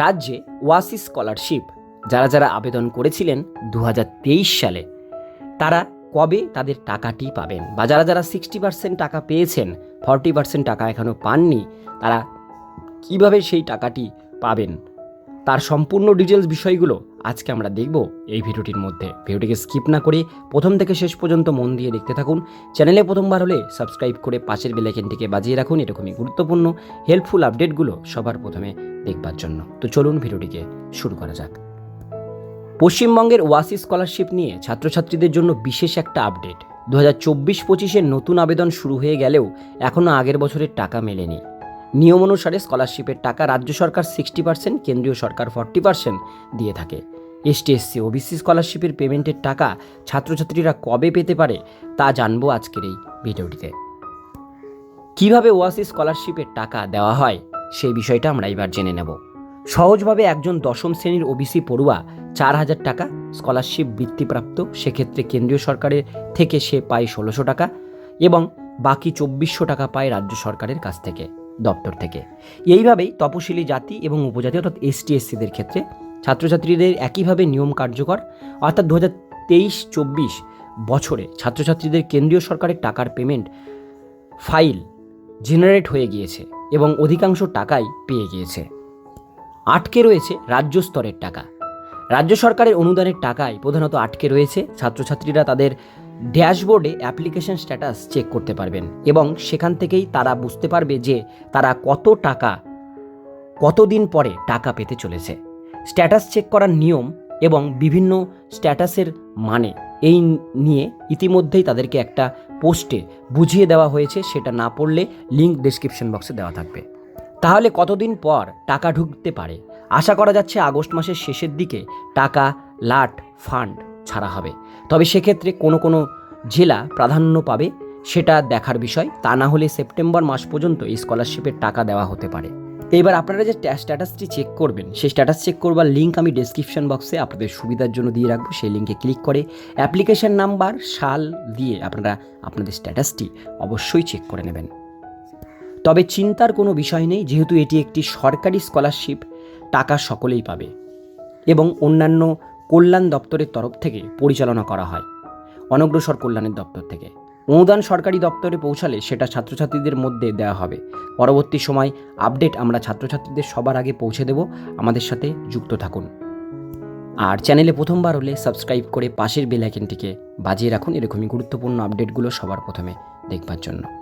রাজ্যে ওয়াসি স্কলারশিপ যারা যারা আবেদন করেছিলেন দু হাজার তেইশ সালে, তারা কবে তাদের টাকাটি পাবেন? বা যারা যারা সিক্সটি পার্সেন্ট টাকা পেয়েছেন ফর্টি পার্সেন্ট টাকা এখনও পাননি, তারা কীভাবে সেই টাকাটি পাবেন? তার সম্পূর্ণ ডিটেলস বিষয়গুলো আজকে আমরা দেখব এই ভিডিওটির মধ্যে। ভিডিওটিকে স্কিপ না করে প্রথম থেকে শেষ পর্যন্ত মন দিয়ে দেখতে থাকুন। চ্যানেলে প্রথমবার হলে সাবস্ক্রাইব করে পাশের বেলাইকেনটিকে বাজিয়ে রাখুন। এরকমই গুরুত্বপূর্ণ হেল্পফুল আপডেটগুলো সবার প্রথমে দেখবার জন্য। তো চলুন ভিডিওটিকে শুরু করা যাক। পশ্চিমবঙ্গের ওয়াসি স্কলারশিপ নিয়ে ছাত্রছাত্রীদের জন্য বিশেষ একটা আপডেট। দু হাজার চব্বিশ পঁচিশের নতুন আবেদন শুরু হয়ে গেলেও এখনও আগের বছরের টাকা মেলেনি। নিয়ম অনুসারে স্কলারশিপের টাকা রাজ্য সরকার সিক্সটি পার্সেন্ট, কেন্দ্রীয় সরকার ফর্টি পার্সেন্ট দিয়ে থাকে। এসটি এসসি ওবিসি স্কলারশিপের পেমেন্টের টাকা ছাত্রছাত্রীরা কবে পেতে পারে তা জানব আজকের এই ভিডিওটিতে। কীভাবে ওয়াসি স্কলারশিপের টাকা দেওয়া হয় সেই বিষয়টা আমরা এবার জেনে নেব। সহজভাবে একজন দশম শ্রেণির ওবিসি পড়ুয়া চার হাজার টাকা স্কলারশিপ বৃত্তিপ্রাপ্ত, সেক্ষেত্রে কেন্দ্রীয় সরকারের থেকে সে পায় ষোলোশো টাকা এবং বাকি চব্বিশশো টাকা পায় রাজ্য সরকারের কাছ থেকে, দপ্তর থেকে। এইভাবেই তপশিলি জাতি এবং উপজাতি অর্থাৎ এসটি এসসিদের ক্ষেত্রে ছাত্রছাত্রীদের একইভাবে নিয়ম কার্যকর। অর্থাৎ দু হাজার তেইশ চব্বিশ বছরে ছাত্রছাত্রীদের কেন্দ্রীয় সরকারের টাকার পেমেন্ট ফাইল জেনারেট হয়ে গিয়েছে। এবং অধিকাংশ টাকাই পেয়ে গিয়েছে। আটকে রয়েছে রাজ্য স্তরের টাকা। রাজ্য সরকারের অনুদানের টাকায় প্রধানত আটকে রয়েছে ছাত্রছাত্রীরা তাদের ড্যাশবোর্ডে অ্যাপ্লিকেশন স্ট্যাটাস চেক করতে পারবেন এবং সেখান থেকেই তারা বুঝতে পারবে যে তারা কত টাকা, কতদিন পরে টাকা পেতে চলেছে। স্ট্যাটাস চেক করার নিয়ম এবং বিভিন্ন স্ট্যাটাসের মানে এই নিয়ে ইতিমধ্যেই তাদেরকে একটা পোস্টে বুঝিয়ে দেওয়া হয়েছে, সেটা না পড়লে লিঙ্ক ডেসক্রিপশন বক্সে দেওয়া থাকবে। তাহলে কতদিন পর টাকা ঢুকতে পারে? আশা করা যাচ্ছে আগস্ট মাসের শেষের দিকে টাকা লাট ফান্ড ছাড়া হবে। তবে সেক্ষেত্রে কোনো কোনো জেলা প্রাধান্য পাবে, সেটা দেখার বিষয়। তা না হলে সেপ্টেম্বর মাস পর্যন্ত এই স্কলারশিপের টাকা দেওয়া হতে পারে। এবার আপনারা যে স্ট্যাটাসটি চেক করবেন, সেই স্ট্যাটাস চেক করবার লিঙ্ক আমি ডেসক্রিপশন বক্সে আপনাদের সুবিধার জন্য দিয়ে রাখব। সেই লিঙ্কে ক্লিক করে অ্যাপ্লিকেশন নাম্বার সাল দিয়ে আপনারা আপনাদের স্ট্যাটাসটি অবশ্যই চেক করে নেবেন। তবে চিন্তার কোনো বিষয় নেই, যেহেতু এটি একটি সরকারি স্কলারশিপ টাকা সকলেই পাবে এবং অন্যান্য কল্যাণ দপ্তরের তরফ থেকে পরিচালনা করা হয়, অনগ্রসর কল্যাণের দপ্তর থেকে। অনুদান সরকারি দপ্তরে পৌঁছালে সেটা ছাত্রছাত্রীদের মধ্যে দেওয়া হবে। পরবর্তী সময় আপডেট আমরা ছাত্রছাত্রীদের সবার আগে পৌঁছে দেব। আমাদের সাথে যুক্ত থাকুন। আর চ্যানেলে প্রথমবার হলে সাবস্ক্রাইব করে পাশের বেল আইকনটিকে বাজিয়ে রাখুন। এরকমই গুরুত্বপূর্ণ আপডেটগুলো সবার প্রথমে দেখবার জন্য।